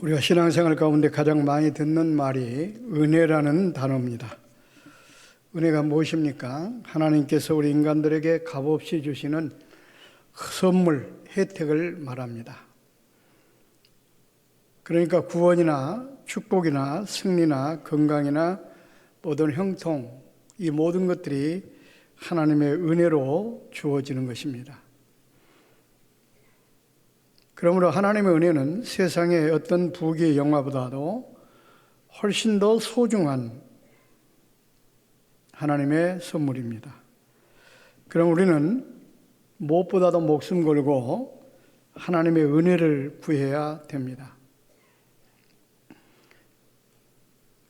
우리가 신앙생활 가운데 가장 많이 듣는 말이 은혜라는 단어입니다. 은혜가 무엇입니까? 하나님께서 우리 인간들에게 값없이 주시는 선물, 혜택을 말합니다. 그러니까 구원이나 축복이나 승리나 건강이나 모든 형통, 이 모든 것들이 하나님의 은혜로 주어지는 것입니다. 그러므로 하나님의 은혜는 세상의 어떤 부귀의 영화보다도 훨씬 더 소중한 하나님의 선물입니다. 그럼 우리는 무엇보다도 목숨 걸고 하나님의 은혜를 구해야 됩니다.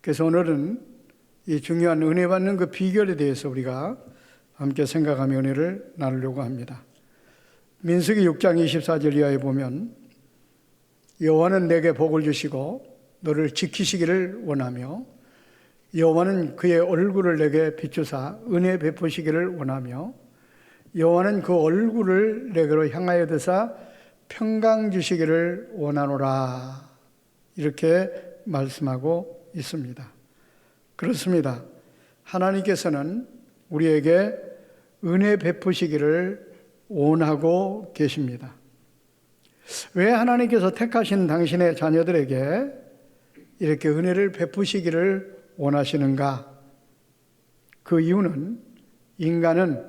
그래서 오늘은 이 중요한 은혜 받는 그 비결에 대해서 우리가 함께 생각하며 은혜를 나누려고 합니다. 민수기 6장 24절 이하에 보면 여호와는 내게 복을 주시고 너를 지키시기를 원하며 여호와는 그의 얼굴을 내게 비추사 은혜 베푸시기를 원하며 여호와는 그 얼굴을 내게로 향하여 드사 평강 주시기를 원하노라 이렇게 말씀하고 있습니다. 그렇습니다. 하나님께서는 우리에게 은혜 베푸시기를 원하고 계십니다. 왜 하나님께서 택하신 당신의 자녀들에게 이렇게 은혜를 베푸시기를 원하시는가? 그 이유는 인간은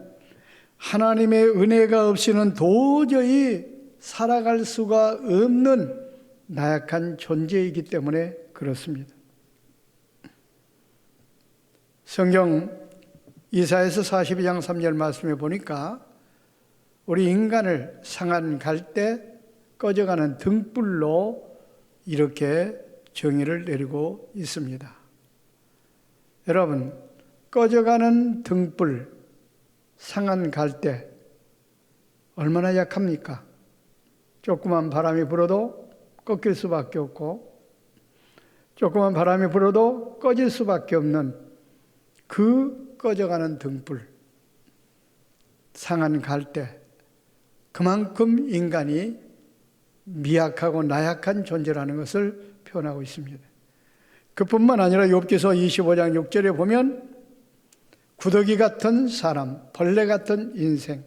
하나님의 은혜가 없이는 도저히 살아갈 수가 없는 나약한 존재이기 때문에 그렇습니다. 성경 이사에서 42장 3절 말씀에 보니까 우리 인간을 상한 갈대 꺼져가는 등불로 이렇게 정의를 내리고 있습니다. 여러분, 꺼져가는 등불, 상한 갈대, 얼마나 약합니까? 조그만 바람이 불어도 꺾일 수밖에 없고, 조그만 바람이 불어도 꺼질 수밖에 없는 그 꺼져가는 등불, 상한 갈대, 그만큼 인간이 미약하고 나약한 존재라는 것을 표현하고 있습니다. 그뿐만 아니라 욥기서 25장 6절에 보면 구더기 같은 사람, 벌레 같은 인생.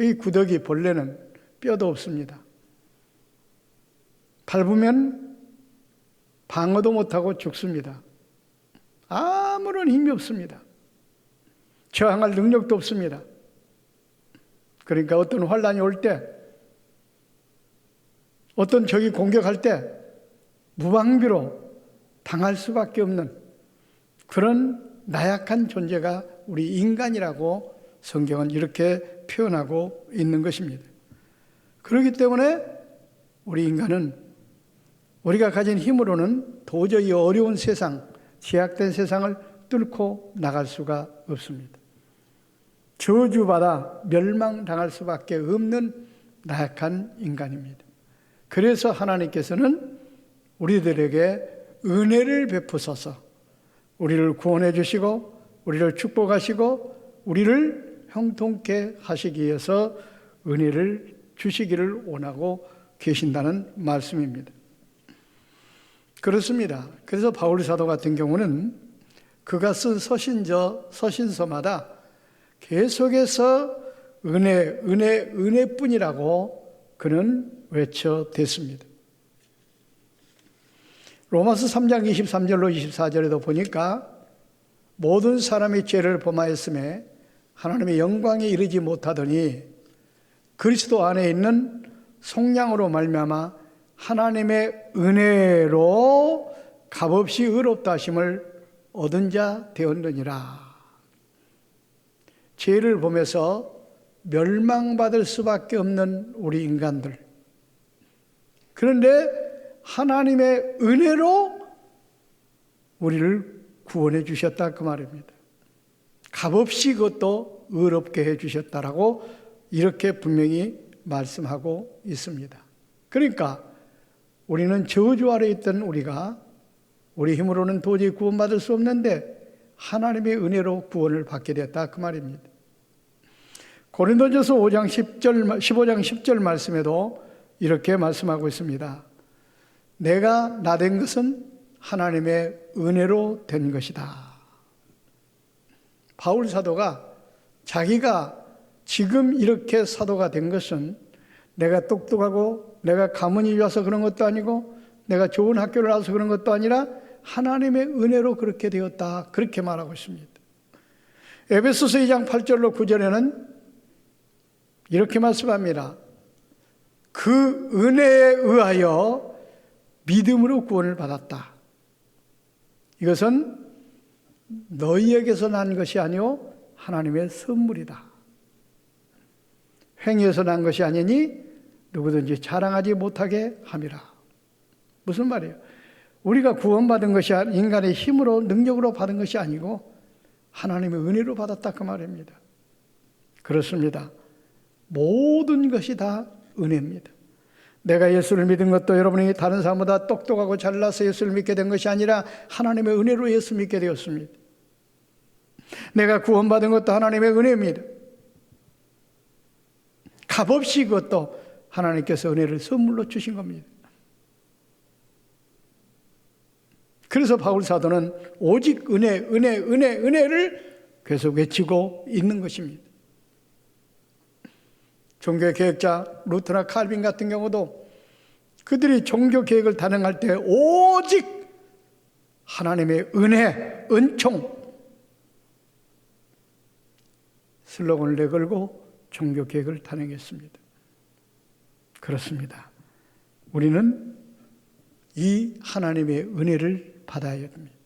이 구더기 벌레는 뼈도 없습니다. 밟으면 방어도 못하고 죽습니다. 아무런 힘이 없습니다. 저항할 능력도 없습니다. 그러니까 어떤 환란이 올 때, 어떤 적이 공격할 때 무방비로 당할 수밖에 없는 그런 나약한 존재가 우리 인간이라고 성경은 이렇게 표현하고 있는 것입니다. 그렇기 때문에 우리 인간은 우리가 가진 힘으로는 도저히 어려운 세상, 제약된 세상을 뚫고 나갈 수가 없습니다. 저주받아 멸망당할 수밖에 없는 나약한 인간입니다. 그래서 하나님께서는 우리들에게 은혜를 베푸소서 우리를 구원해 주시고 우리를 축복하시고 우리를 형통케 하시기 위해서 은혜를 주시기를 원하고 계신다는 말씀입니다. 그렇습니다. 그래서 바울 사도 같은 경우는 그가 쓴 서신저 서신서마다 계속해서 은혜, 은혜, 은혜뿐이라고 그는 외쳐댔습니다. 로마서 3장 23절로 24절에도 보니까 모든 사람이 죄를 범하였음에 하나님의 영광에 이르지 못하더니 그리스도 안에 있는 속량으로 말미암아 하나님의 은혜로 값없이 의롭다 하심을 얻은 자 되었느니라. 죄를 보면서 멸망받을 수밖에 없는 우리 인간들. 그런데 하나님의 은혜로 우리를 구원해 주셨다 그 말입니다. 값없이 그것도 의롭게 해 주셨다라고 이렇게 분명히 말씀하고 있습니다. 그러니까 우리는 저주 아래 있던 우리가 우리 힘으로는 도저히 구원받을 수 없는데 하나님의 은혜로 구원을 받게 됐다 그 말입니다. 고린도전서 5장 10절 15장 10절 말씀에도 이렇게 말씀하고 있습니다. 내가 나 된 것은 하나님의 은혜로 된 것이다. 바울 사도가 자기가 지금 이렇게 사도가 된 것은 내가 똑똑하고 내가 가문이 좋아서 그런 것도 아니고 내가 좋은 학교를 나와서 그런 것도 아니라 하나님의 은혜로 그렇게 되었다. 그렇게 말하고 있습니다. 에베소서 2장 8절로 9절에는 이렇게 말씀합니다. 그 은혜에 의하여 믿음으로 구원을 받았다. 이것은 너희에게서 난 것이 아니요 하나님의 선물이다. 행위에서 난 것이 아니니 누구든지 자랑하지 못하게 함이라. 무슨 말이에요? 우리가 구원받은 것이 인간의 힘으로 능력으로 받은 것이 아니고 하나님의 은혜로 받았다 그 말입니다. 그렇습니다. 모든 것이 다 은혜입니다. 내가 예수를 믿은 것도 여러분이 다른 사람보다 똑똑하고 잘나서 예수를 믿게 된 것이 아니라 하나님의 은혜로 예수 믿게 되었습니다. 내가 구원받은 것도 하나님의 은혜입니다. 값없이 그것도 하나님께서 은혜를 선물로 주신 겁니다. 그래서 바울 사도는 오직 은혜, 은혜, 은혜, 은혜를 계속 외치고 있는 것입니다. 종교 계획자 루트나 칼빈 같은 경우도 그들이 종교 계획을 단행할 때 오직 하나님의 은혜, 은총 슬로건을 내걸고 종교 계획을 단행했습니다. 그렇습니다. 우리는 이 하나님의 은혜를 받아야 됩니다.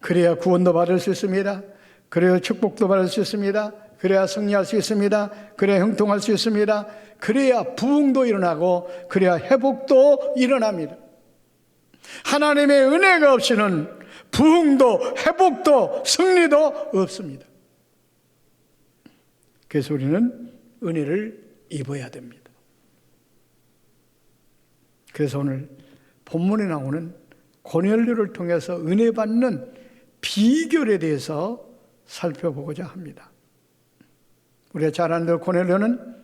그래야 구원도 받을 수 있습니다. 그래야 축복도 받을 수 있습니다. 그래야 승리할 수 있습니다. 그래야 형통할 수 있습니다. 그래야 부흥도 일어나고 그래야 회복도 일어납니다. 하나님의 은혜가 없이는 부흥도 회복도 승리도 없습니다. 그래서 우리는 은혜를 입어야 됩니다. 그래서 오늘 본문에 나오는 고넬료를 통해서 은혜 받는 비결에 대해서 살펴보고자 합니다. 우리가 잘 아는 대로 고넬료는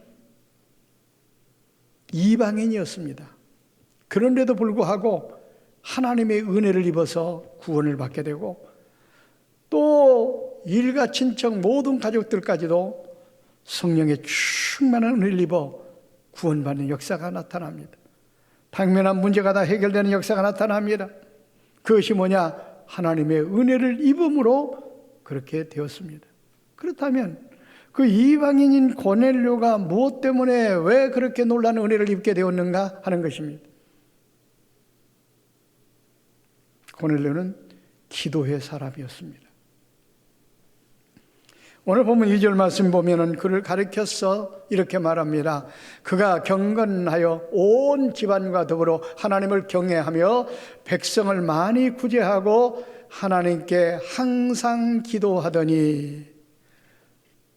이방인이었습니다. 그런데도 불구하고 하나님의 은혜를 입어서 구원을 받게 되고 또 일가 친척 모든 가족들까지도 성령의 충만한 은혜를 입어 구원받는 역사가 나타납니다. 당면한 문제가 다 해결되는 역사가 나타납니다. 그것이 뭐냐? 하나님의 은혜를 입음으로 그렇게 되었습니다. 그렇다면 그 이방인인 고넬료가 무엇 때문에 왜 그렇게 놀라는 은혜를 입게 되었는가 하는 것입니다. 고넬료는 기도의 사람이었습니다. 오늘 보면 2절 말씀 보면은 그를 가리켜서 이렇게 말합니다. 그가 경건하여 온 집안과 더불어 하나님을 경외하며 백성을 많이 구제하고 하나님께 항상 기도하더니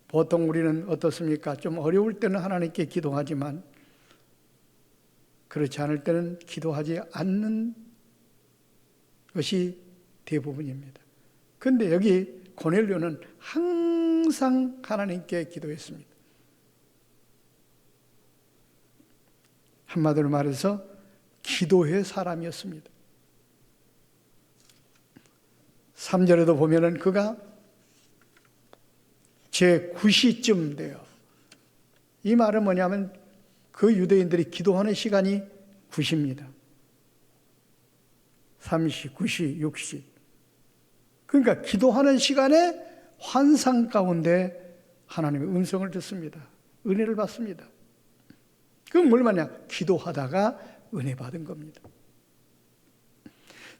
보통 우리는 어떻습니까? 좀 어려울 때는 하나님께 기도하지만 그렇지 않을 때는 기도하지 않는 것이 대부분입니다. 근데 여기 고넬료는 항상 하나님께 기도했습니다. 한마디로 말해서 기도의 사람이었습니다. 3절에도 보면은 그가 제 9시쯤 돼요. 이 말은 뭐냐면 그 유대인들이 기도하는 시간이 9시입니다. 3시, 9시, 6시. 그러니까 기도하는 시간에 환상 가운데 하나님의 음성을 듣습니다. 은혜를 받습니다. 그건 뭘 말이냐? 기도하다가 은혜 받은 겁니다.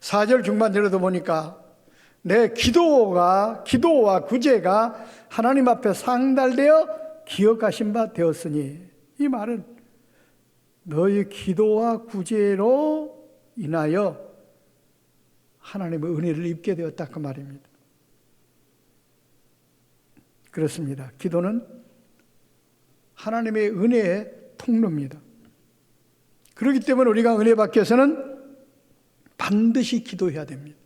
4절 중반절에도 보니까 내 기도가, 기도와 구제가 하나님 앞에 상달되어 기억하신 바 되었으니 이 말은 너의 기도와 구제로 인하여 하나님의 은혜를 입게 되었다 그 말입니다. 그렇습니다. 기도는 하나님의 은혜의 통로입니다. 그렇기 때문에 우리가 은혜 위해서는 반드시 기도해야 됩니다.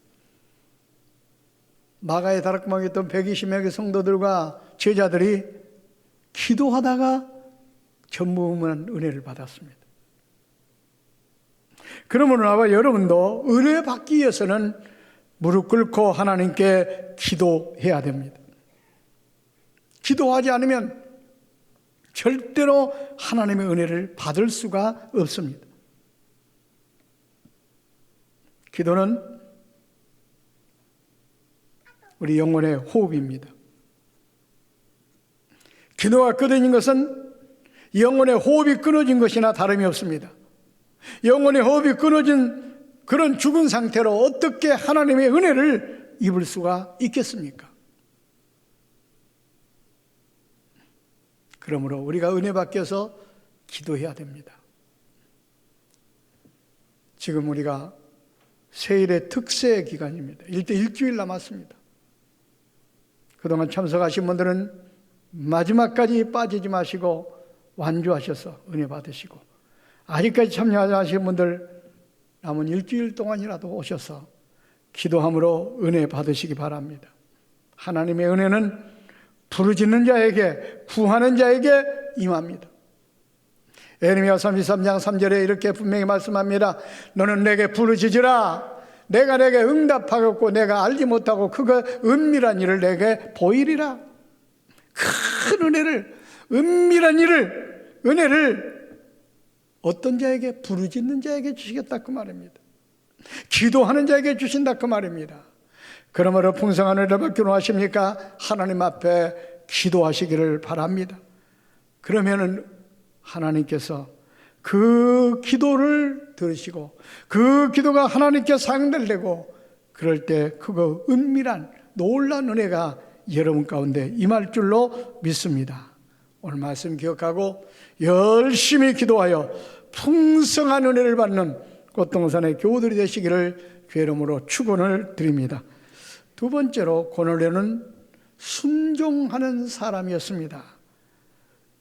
마가의 다락방에 있던 120명의 성도들과 제자들이 기도하다가 전무후무한 은혜를 받았습니다. 그러므로 나와 여러분도 은혜 받기 위해서는 무릎 꿇고 하나님께 기도해야 됩니다. 기도하지 않으면 절대로 하나님의 은혜를 받을 수가 없습니다. 기도는 우리 영혼의 호흡입니다. 기도가 끊어진 것은 영혼의 호흡이 끊어진 것이나 다름이 없습니다. 영혼의 호흡이 끊어진 그런 죽은 상태로 어떻게 하나님의 은혜를 입을 수가 있겠습니까? 그러므로 우리가 은혜 받겨서 기도해야 됩니다. 지금 우리가 세일의 특세 기간입니다. 일대 일주일 남았습니다. 그동안 참석하신 분들은 마지막까지 빠지지 마시고 완주하셔서 은혜 받으시고 아직까지 참여하신 분들 남은 일주일 동안이라도 오셔서 기도함으로 은혜 받으시기 바랍니다. 하나님의 은혜는 부르짖는 자에게 구하는 자에게 임합니다. 에르미야 33장 3절에 이렇게 분명히 말씀합니다. 너는 내게 부르짖으라. 내가 내게 응답하겠고 내가 알지 못하고 그거 은밀한 일을 내게 보이리라. 큰 은혜를 은밀한 일을 은혜를 어떤 자에게 부르짖는 자에게 주시겠다 그 말입니다. 기도하는 자에게 주신다 그 말입니다. 그러므로 풍성한 은혜를 받기로 하십니까? 하나님 앞에 기도하시기를 바랍니다. 그러면은 하나님께서 그 기도를 들으시고 그 기도가 하나님께 내고 그럴 때 그거 은밀한 놀란 은혜가 여러분 가운데 임할 줄로 믿습니다. 오늘 말씀 기억하고 열심히 기도하여 풍성한 은혜를 받는 꽃동산의 교우들이 되시기를 괴름으로 축원을 드립니다. 두 번째로 고넬료는 순종하는 사람이었습니다.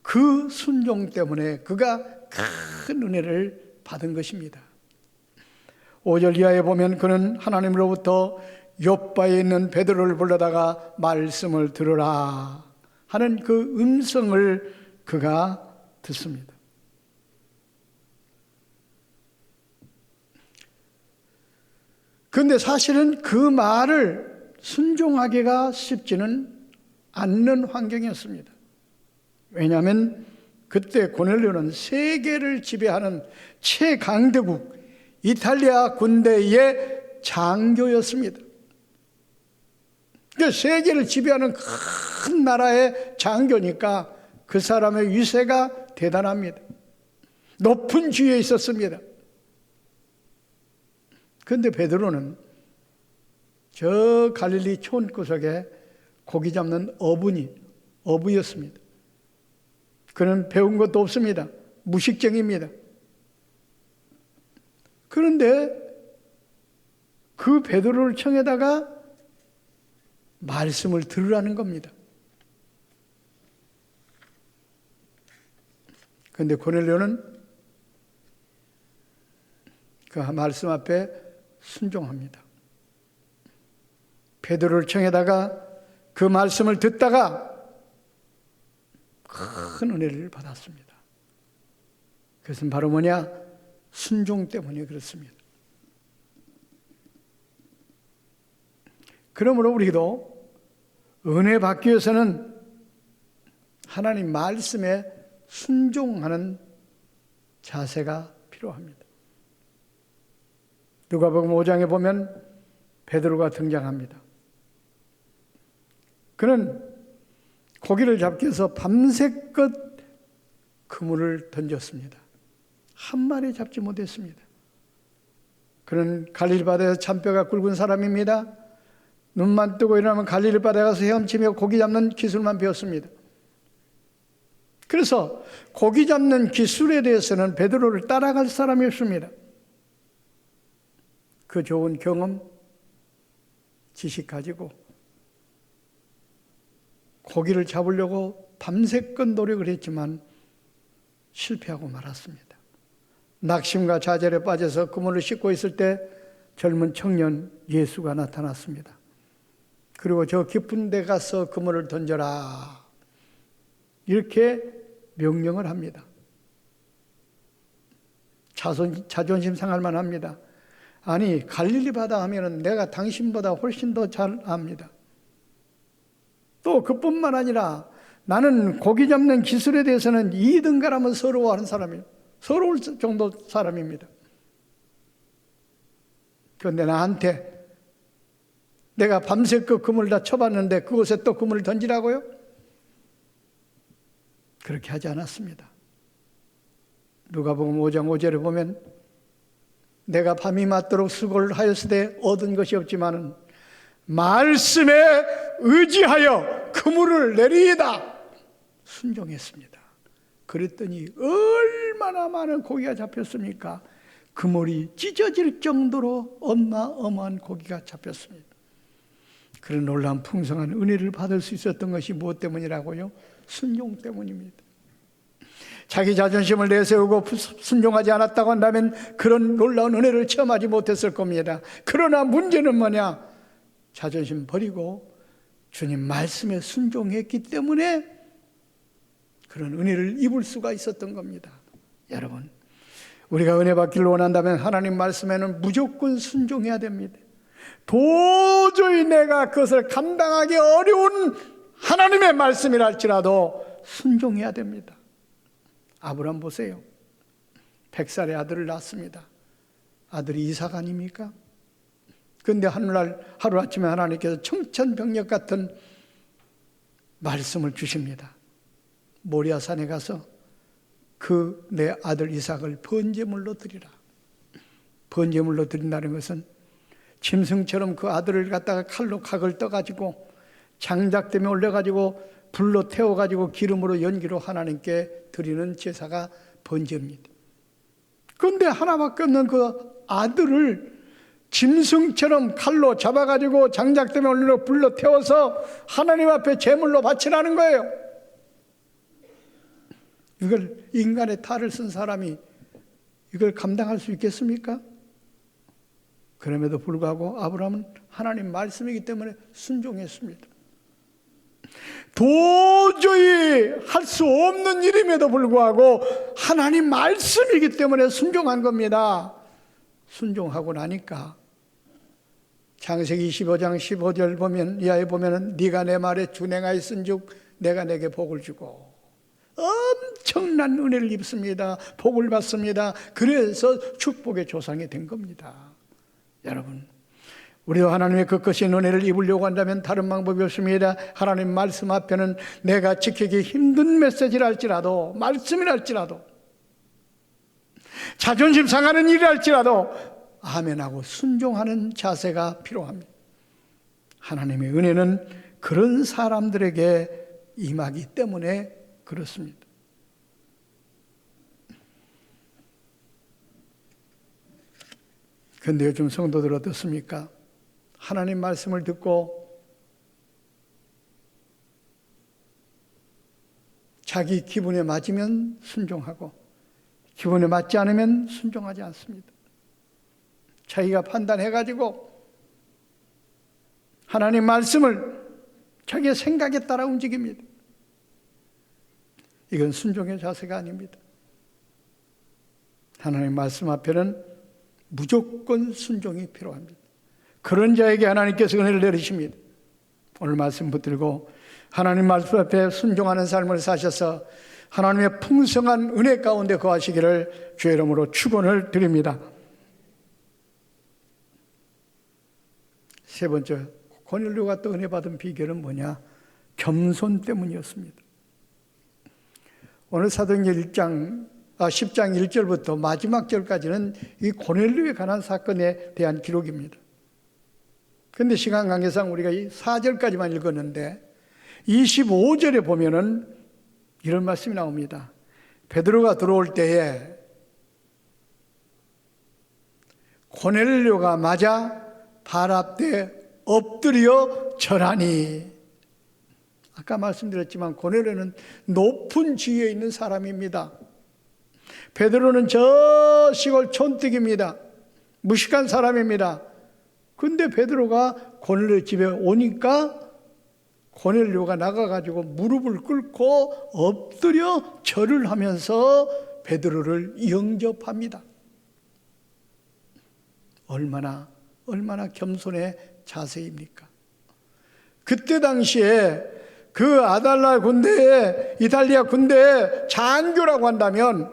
그 순종 때문에 그가 큰 은혜를 받은 것입니다. 5절 이하에 보면 그는 하나님으로부터 옆바에 있는 베드로를 불러다가 말씀을 들으라 하는 그 음성을 그가 듣습니다. 그런데 사실은 그 말을 순종하기가 쉽지는 않는 환경이었습니다. 왜냐하면 그때 고넬료는 세계를 지배하는 최강대국 이탈리아 군대의 장교였습니다. 그 세계를 지배하는 큰 나라의 장교니까 그 사람의 위세가 대단합니다. 높은 지위에 있었습니다. 그런데 베드로는 저 갈릴리 촌구석에 고기 잡는 어부니, 어부였습니다. 그는 배운 것도 없습니다. 무식쟁입니다. 그런데 그 베드로를 청에다가 말씀을 들으라는 겁니다. 그런데 고넬료는 그 말씀 앞에 순종합니다. 베드로를 청에다가 그 말씀을 듣다가 큰 은혜를 받았습니다. 그것은 바로 뭐냐? 순종 때문에 그렇습니다. 그러므로 우리도 은혜 받기 위해서는 하나님 말씀에 순종하는 자세가 필요합니다. 누가복음 5장에 보면 베드로가 등장합니다. 그는 고기를 잡기 위해서 밤새껏 그물을 던졌습니다. 한 마리 잡지 못했습니다. 그는 갈릴리 바다에서 잔뼈가 굵은 사람입니다. 눈만 뜨고 일어나면 갈릴리 바다에 가서 헤엄치며 고기 잡는 기술만 배웠습니다. 그래서 고기 잡는 기술에 대해서는 베드로를 따라갈 사람이 없습니다. 그 좋은 경험, 지식 가지고 고기를 잡으려고 밤새껏 노력을 했지만 실패하고 말았습니다. 낙심과 좌절에 빠져서 그물을 씻고 있을 때 젊은 청년 예수가 나타났습니다. 그리고 저 깊은 데 가서 그물을 던져라. 이렇게 명령을 합니다. 자존, 자존심 상할 만합니다. 아니 갈릴리 바다 하면은 내가 당신보다 훨씬 더 잘 압니다. 또 그뿐만 아니라 나는 고기 잡는 기술에 대해서는 2등가라면 서러워하는 사람이에요. 서러울 정도 사람입니다. 그런데 나한테 내가 밤새껏 그물 다 쳐봤는데 그곳에 또 그물을 던지라고요? 그렇게 하지 않았습니다. 누가복음 5장 5절에 보면 내가 밤이 맞도록 수고를 하였으되 얻은 것이 없지만은 말씀에 의지하여 그물을 내리이다 순종했습니다. 그랬더니 얼마나 많은 고기가 잡혔습니까? 그물이 찢어질 정도로 어마어마한 고기가 잡혔습니다. 그런 놀라운 풍성한 은혜를 받을 수 있었던 것이 무엇 때문이라고요? 순종 때문입니다. 자기 자존심을 내세우고 순종하지 않았다고 한다면 그런 놀라운 은혜를 체험하지 못했을 겁니다. 그러나 문제는 뭐냐? 자존심 버리고 주님 말씀에 순종했기 때문에 그런 은혜를 입을 수가 있었던 겁니다. 여러분, 우리가 은혜 받기를 원한다면 하나님 말씀에는 무조건 순종해야 됩니다. 도저히 내가 그것을 감당하기 어려운 하나님의 말씀이랄지라도 순종해야 됩니다. 아브람 보세요. 백살의 아들을 낳습니다. 아들이 이삭 아닙니까? 근데 하늘날 하루아침에 하나님께서 청천벽력 같은 말씀을 주십니다. 모리아산에 가서 그 내 아들 이삭을 번제물로 드리라. 번제물로 드린다는 것은 짐승처럼 그 아들을 갖다가 칼로 각을 떠가지고 장작대에 올려가지고 불로 태워가지고 기름으로 연기로 하나님께 드리는 제사가 번제입니다. 그런데 하나밖에 없는 그 아들을 짐승처럼 칼로 잡아가지고 장작대에 올려 불로 태워서 하나님 앞에 제물로 바치라는 거예요. 이걸 인간의 탈을 쓴 사람이 이걸 감당할 수 있겠습니까? 그럼에도 불구하고 아브라함은 하나님 말씀이기 때문에 순종했습니다. 도저히 할 수 없는 일임에도 불구하고 하나님 말씀이기 때문에 순종한 겁니다. 순종하고 나니까 창세기 25장 15절 보면 이하에 보면은 네가 내 말에 준행하였은즉 내가 내게 복을 주고 엄청난 은혜를 입습니다. 복을 받습니다. 그래서 축복의 조상이 된 겁니다. 여러분 우리가 하나님의 그 끝인 은혜를 입으려고 한다면 다른 방법이 없습니다. 하나님 말씀 앞에는 내가 지키기 힘든 메시지를 할지라도 말씀이랄지라도 자존심 상하는 일이랄지라도 아멘하고 순종하는 자세가 필요합니다. 하나님의 은혜는 그런 사람들에게 임하기 때문에 그렇습니다. 그런데 요즘 성도들 어떻습니까? 하나님 말씀을 듣고 자기 기분에 맞으면 순종하고 기분에 맞지 않으면 순종하지 않습니다. 자기가 판단해가지고 하나님 말씀을 자기의 생각에 따라 움직입니다. 이건 순종의 자세가 아닙니다. 하나님 말씀 앞에는 무조건 순종이 필요합니다. 그런 자에게 하나님께서 은혜를 내리십니다. 오늘 말씀 붙들고 하나님 말씀 앞에 순종하는 삶을 사셔서 하나님의 풍성한 은혜 가운데 거하시기를 주의 이름으로 축원을 드립니다. 세 번째, 고넬료가 또 은혜 받은 비결은 뭐냐? 겸손 때문이었습니다. 오늘 사도행전 1장, 아, 10장 1절부터 마지막 절까지는 이 고넬료에 관한 사건에 대한 기록입니다. 근데 시간 관계상 우리가 이 4절까지만 읽었는데 25절에 보면은 이런 말씀이 나옵니다. 베드로가 들어올 때에 고넬료가 맞아 발 앞에 엎드려 절하니 아까 말씀드렸지만 고넬료는 높은 지위에 있는 사람입니다. 베드로는 저 시골 촌뜨기입니다. 무식한 사람입니다. 근데 베드로가 고넬료 집에 오니까 고넬료가 나가가지고 무릎을 꿇고 엎드려 절을 하면서 베드로를 영접합니다. 얼마나 얼마나 겸손의 자세입니까? 그때 당시에 그 아달라 군대에 이탈리아 군대의 장교라고 한다면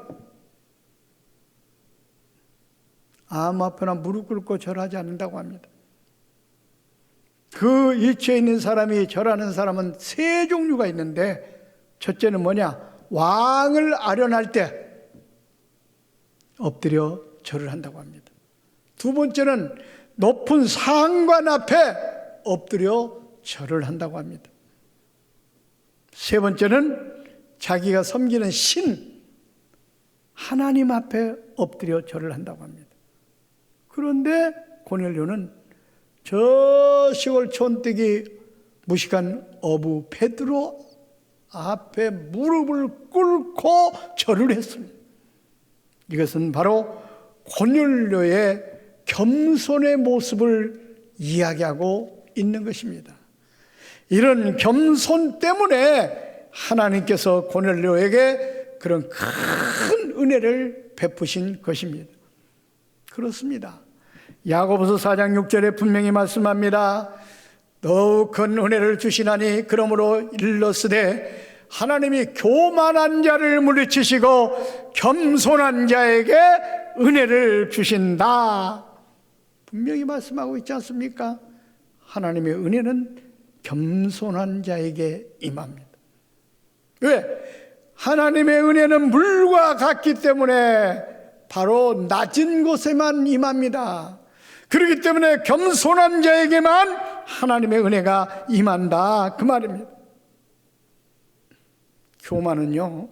아무 앞에나 무릎 꿇고 절하지 않는다고 합니다. 그 일체에 있는 사람이 절하는 사람은 세 종류가 있는데 첫째는 뭐냐? 왕을 아련할 때 엎드려 절을 한다고 합니다. 두 번째는 높은 상관 앞에 엎드려 절을 한다고 합니다. 세 번째는 자기가 섬기는 신, 하나님 앞에 엎드려 절을 한다고 합니다. 그런데 고넬료는 저 시골 촌뜨기 무식한 어부 베드로 앞에 무릎을 꿇고 절을 했습니다. 이것은 바로 고넬료의 겸손의 모습을 이야기하고 있는 것입니다. 이런 겸손 때문에 하나님께서 고넬료에게 그런 큰 은혜를 베푸신 것입니다. 그렇습니다. 야고보서 4장 6절에 분명히 말씀합니다. 더욱 큰 은혜를 주시나니 그러므로 일러스되 하나님이 교만한 자를 물리치시고 겸손한 자에게 은혜를 주신다. 분명히 말씀하고 있지 않습니까? 하나님의 은혜는 겸손한 자에게 임합니다. 왜? 하나님의 은혜는 물과 같기 때문에 바로 낮은 곳에만 임합니다. 그렇기 때문에 겸손한 자에게만 하나님의 은혜가 임한다. 그 말입니다. 교만은요,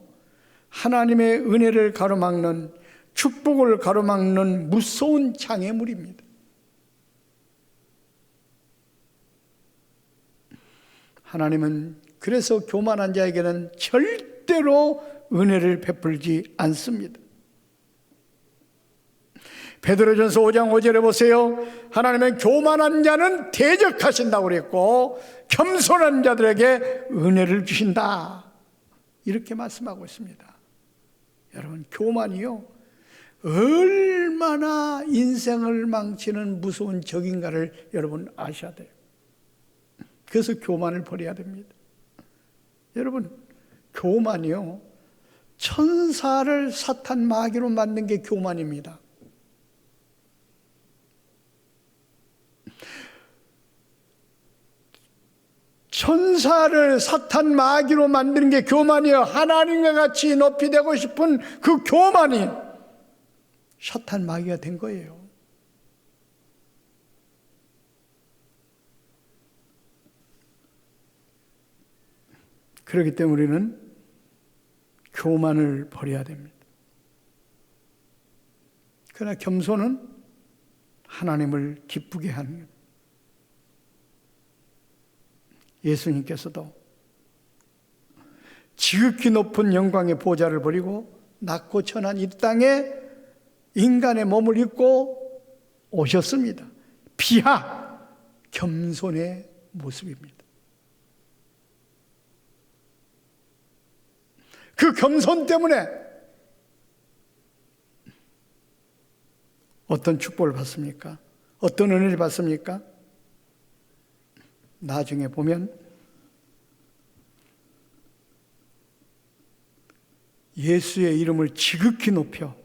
하나님의 은혜를 가로막는 축복을 가로막는 무서운 장애물입니다. 하나님은 그래서 교만한 자에게는 절대로 은혜를 베풀지 않습니다. 베드로전서 5장 5절에 보세요. 하나님은 교만한 자는 대적하신다고 그랬고 겸손한 자들에게 은혜를 주신다. 이렇게 말씀하고 있습니다. 여러분 교만이요. 얼마나 인생을 망치는 무서운 적인가를 여러분 아셔야 돼요. 그래서 교만을 버려야 됩니다. 여러분, 교만이요. 천사를 사탄 마귀로 만든 게 교만입니다. 천사를 사탄 마귀로 만드는 게 교만이요. 하나님과 같이 높이 되고 싶은 그 교만이 사탄 마귀가 된 거예요. 그렇기 때문에 우리는 교만을 버려야 됩니다. 그러나 겸손은 하나님을 기쁘게 하는 것. 예수님께서도 지극히 높은 영광의 보좌를 버리고 낮고 천한 이 땅에 인간의 몸을 입고 오셨습니다. 비하 겸손의 모습입니다. 그 겸손 때문에 어떤 축복을 받습니까? 어떤 은혜를 받습니까? 나중에 보면 예수의 이름을 지극히 높여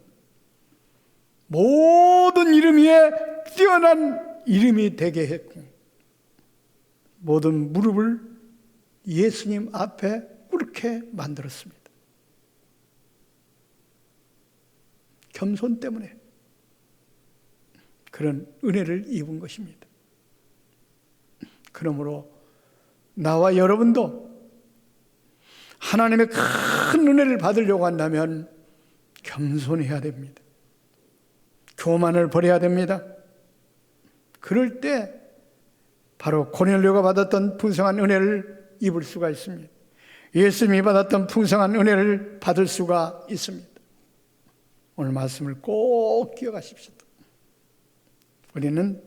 모든 이름 위에 뛰어난 이름이 되게 했고 모든 무릎을 예수님 앞에 꿇게 만들었습니다. 겸손 때문에 그런 은혜를 입은 것입니다. 그러므로 나와 여러분도 하나님의 큰 은혜를 받으려고 한다면 겸손해야 됩니다. 교만을 버려야 됩니다. 그럴 때 바로 고넬료가 받았던 풍성한 은혜를 입을 수가 있습니다. 예수님이 받았던 풍성한 은혜를 받을 수가 있습니다. 오늘 말씀을 꼭 기억하십시오. 우리는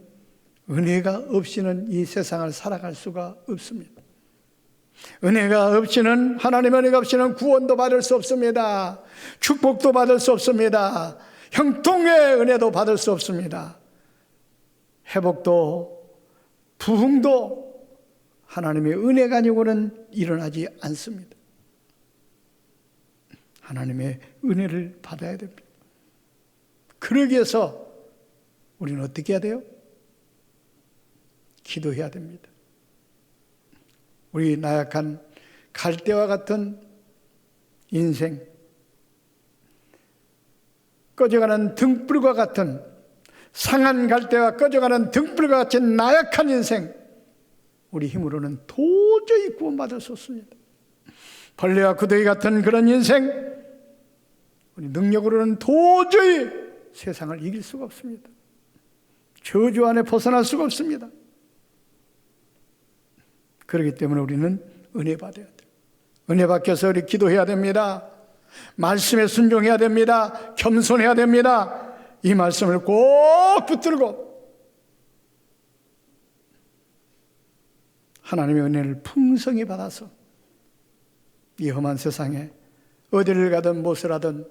은혜가 없이는 이 세상을 살아갈 수가 없습니다. 은혜가 없이는 하나님의 은혜가 없이는 구원도 받을 수 없습니다. 축복도 받을 수 없습니다. 형통의 은혜도 받을 수 없습니다. 회복도 부흥도 하나님의 은혜가 아니고는 일어나지 않습니다. 하나님의 은혜를 받아야 됩니다. 그러기 위해서 우리는 어떻게 해야 돼요? 기도해야 됩니다. 우리 나약한 갈대와 같은 인생, 꺼져가는 등불과 같은 상한 갈대와 꺼져가는 등불과 같은 나약한 인생, 우리 힘으로는 도저히 구원받을 수 없습니다. 벌레와 구더기 같은 그런 인생, 우리 능력으로는 도저히 세상을 이길 수가 없습니다. 저주 안에 벗어날 수가 없습니다. 그렇기 때문에 우리는 은혜 받아야 돼요. 은혜 받겨서 우리 기도해야 됩니다. 말씀에 순종해야 됩니다. 겸손해야 됩니다. 이 말씀을 꼭 붙들고 하나님의 은혜를 풍성히 받아서 이 험한 세상에 어디를 가든 무엇을 하든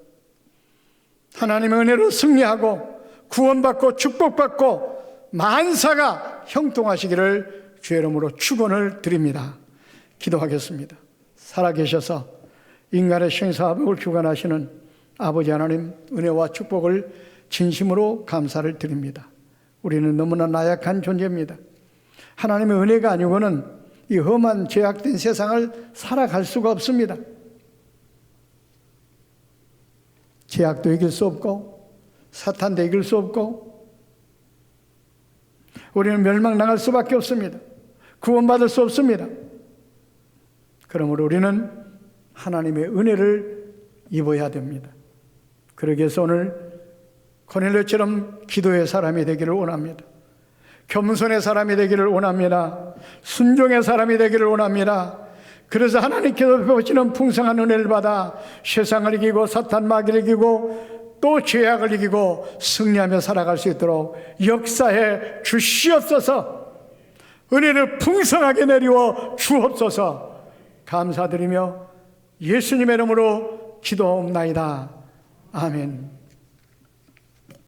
하나님의 은혜로 승리하고 구원받고 축복받고 만사가 형통하시기를 주의 이름으로 축원을 드립니다. 기도하겠습니다. 살아계셔서 인간의 생사화복을 주관하시는 아버지 하나님 은혜와 축복을 진심으로 감사를 드립니다. 우리는 너무나 나약한 존재입니다. 하나님의 은혜가 아니고는 이 험한 죄악된 세상을 살아갈 수가 없습니다. 죄악도 이길 수 없고 사탄도 이길 수 없고 우리는 멸망당할 수밖에 없습니다. 구원받을 수 없습니다. 그러므로 우리는 하나님의 은혜를 입어야 됩니다. 그러기 위해서 오늘 코넬료처럼 기도의 사람이 되기를 원합니다. 겸손의 사람이 되기를 원합니다. 순종의 사람이 되기를 원합니다. 그래서 하나님께서 베푸시는 풍성한 은혜를 받아 세상을 이기고 사탄 마귀를 이기고 또 죄악을 이기고 승리하며 살아갈 수 있도록 역사해 주시옵소서 은혜를 풍성하게 내리워 주옵소서 감사드리며 예수님의 이름으로 기도옵나이다. 아멘.